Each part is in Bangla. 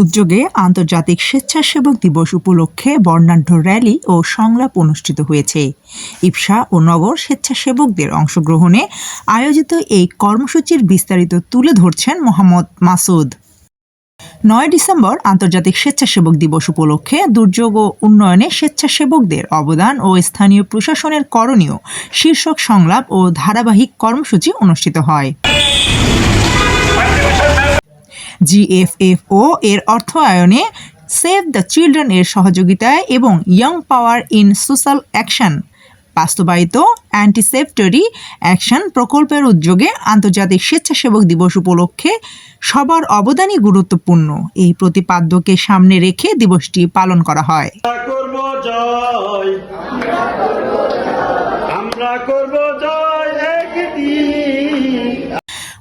উদ্যোগে আন্তর্জাতিক স্বেচ্ছাসেবক দিবস উপলক্ষে বর্ণাঢ্য র্যালি ও সংলাপ অনুষ্ঠিত হয়েছে। ইপসা ও নগর স্বেচ্ছাসেবকদের অংশগ্রহণে আয়োজিত এই কর্মসূচির বিস্তারিত তুলে ধরছেন মোহাম্মদ মাসুদ। নয় ডিসেম্বর আন্তর্জাতিক স্বেচ্ছাসেবক দিবস উপলক্ষে দুর্যোগ ও উন্নয়নে স্বেচ্ছাসেবকদের অবদান ও স্থানীয় প্রশাসনের করণীয় শীর্ষক সংলাপ ও ধারাবাহিক কর্মসূচি অনুষ্ঠিত হয়। জিএফএফও এর অর্থায়নে সেভ দ্য চিলড্রেন এর সহযোগিতায় এবং young power in social action বাস্তবায়িত অ্যান্টিসেপ্টরি অ্যাকশন প্রকল্পের উদ্যোগে আন্তর্জাতিক স্বেচ্ছাসেবক দিবস উপলক্ষে সবার অবদানই গুরুত্বপূর্ণ। এই প্রতিপাদ্যকে সামনে রেখে দিবসটি পালন করা হয়। আমরা করব জয়।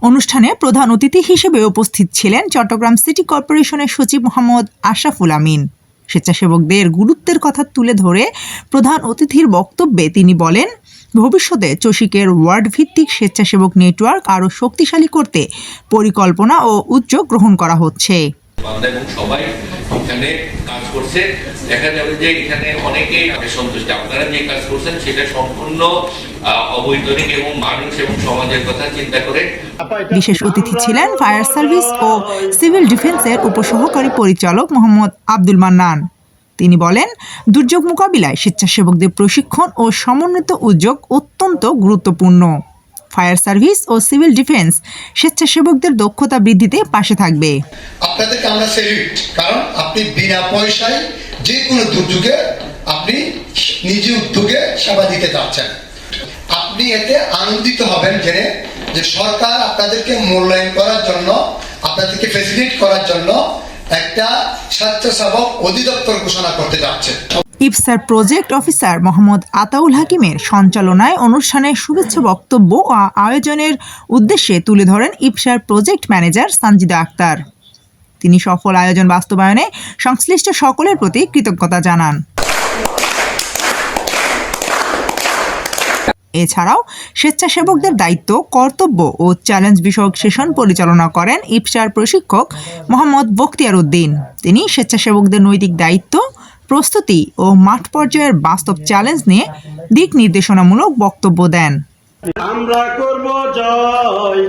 অনুষ্ঠানে প্রধান অতিথি হিসেবে উপস্থিত ছিলেন চট্টগ্রাম সিটি কর্পোরেশনের সচিব মোহাম্মদ আশরাফুল আমিন। স্বেচ্ছাসেবকদের গুরুত্বের কথা তুলে ধরে প্রধান অতিথির বক্তব্যে তিনি বলেন, ভবিষ্যতে চসিকের ওয়ার্ড ভিত্তিক স্বেচ্ছাসেবক নেটওয়ার্ক আরও শক্তিশালী করতে পরিকল্পনা ও উদ্যোগ গ্রহণ করা হচ্ছে। করছে। দেখা যাবে যে এখানে অনেকেই সন্তুষ্ট। আপনারা যে কাজ করছেন সেটা সম্পূর্ণ অবৈতনিক এবং মানুষ এবং সমাজের কথা চিন্তা করে। বিশেষ অতিথি ছিলেন ফায়ার সার্ভিস ও সিভিল ডিফেন্সের উপসহকারী পরিচালক মোহাম্মদ আব্দুল মান্নান। তিনি বলেন, দুর্যোগ মোকাবিলায় স্বেচ্ছাসেবকদের প্রশিক্ষণ ও সমন্বিত উদ্যোগ অত্যন্ত গুরুত্বপূর্ণ। ফায়ার সার্ভিস ও সিভিল ডিফেন্স স্বেচ্ছাসেবকদের দক্ষতা বৃদ্ধিতে পাশে থাকবে। আপনাদেরকে আমরা সেলিউট কারণ আপনি বিনা পয়সায় যে কোনো দুর্যোগে আপনি নিজ উদ্যোগে সেবা দিতে যাচ্ছেন। আপনি এতে আনন্দিত হবেন জেনে যে সরকার আপনাদেরকে মূল্যায়ন করার জন্য, আপনাদেরকে ফেসিলিট করার জন্য একটা স্বেচ্ছাসেবক অধিদপ্তর ঘোষণা করতে যাচ্ছে। ইফসার প্রজেক্ট অফিসার মোহাম্মদ আতাউল হাকিমের সঞ্চালনায় অনুষ্ঠানে শুভেচ্ছা বক্তব্য ও আয়োজনের উদ্দেশ্যে তুলে ধরেন ইফসার প্রজেক্ট ম্যানেজার সানজিদা আক্তার। তিনি সফল আয়োজন বাস্তবায়নে সংশ্লিষ্ট সকলের প্রতি কৃতজ্ঞতা জানান। এছাড়াও স্বেচ্ছাসেবকদের দায়িত্ব, কর্তব্য ও চ্যালেঞ্জ বিষয়ক সেশন পরিচালনা করেন ইফসার প্রশিক্ষক মোহাম্মদ বখতিয়ার উদ্দিন। তিনি স্বেচ্ছাসেবকদের নৈতিক দায়িত্ব প্রস্তুতি ও মাঠ পর্যায়ের বাস্তব চ্যালেঞ্জ নিয়ে দিক নির্দেশনামূলক বক্তব্য দেন। আমরা করব জয়।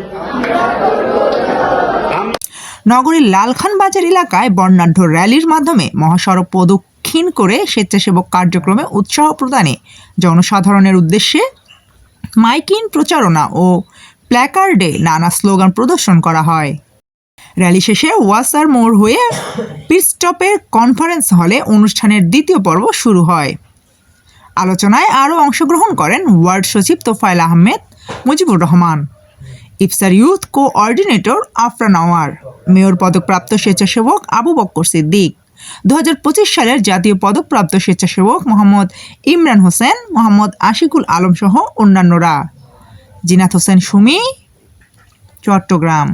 নগরীর লালখান বাজার এলাকায় বর্ণাঢ্য র্যালির মাধ্যমে মহাসড়ক প্রদক্ষিণ করে স্বেচ্ছাসেবক কার্যক্রমে উৎসাহ প্রদানে জনসাধারণের উদ্দেশ্যে মাইকিন প্রচারণা ও প্ল্যাকার্ডে নানা স্লোগান প্রদর্শন করা হয়। র্যালি শেষে ওয়াসার মোড় হয়ে পিটস্টপের কনফারেন্স হলে অনুষ্ঠানের দ্বিতীয় পর্ব শুরু হয়। আলোচনায় আরও অংশগ্রহণ করেন ওয়ার্ড সচিব তোফায়েল আহমেদ, মুজিবুর রহমান ইফসার ইউথ কোঅর্ডিনেটর আফরান আওয়ার, মেয়র পদকপ্রাপ্ত স্বেচ্ছাসেবক আবু বক্কর সিদ্দিক দু হাজার পঁচিশ সালের জাতীয় পদকপ্রাপ্ত স্বেচ্ছাসেবক মোহাম্মদ ইমরান হোসেন, মোহাম্মদ আশিকুল আলম সহ অন্যান্যরা। জিনাত হোসেন সুমি, চট্টগ্রাম।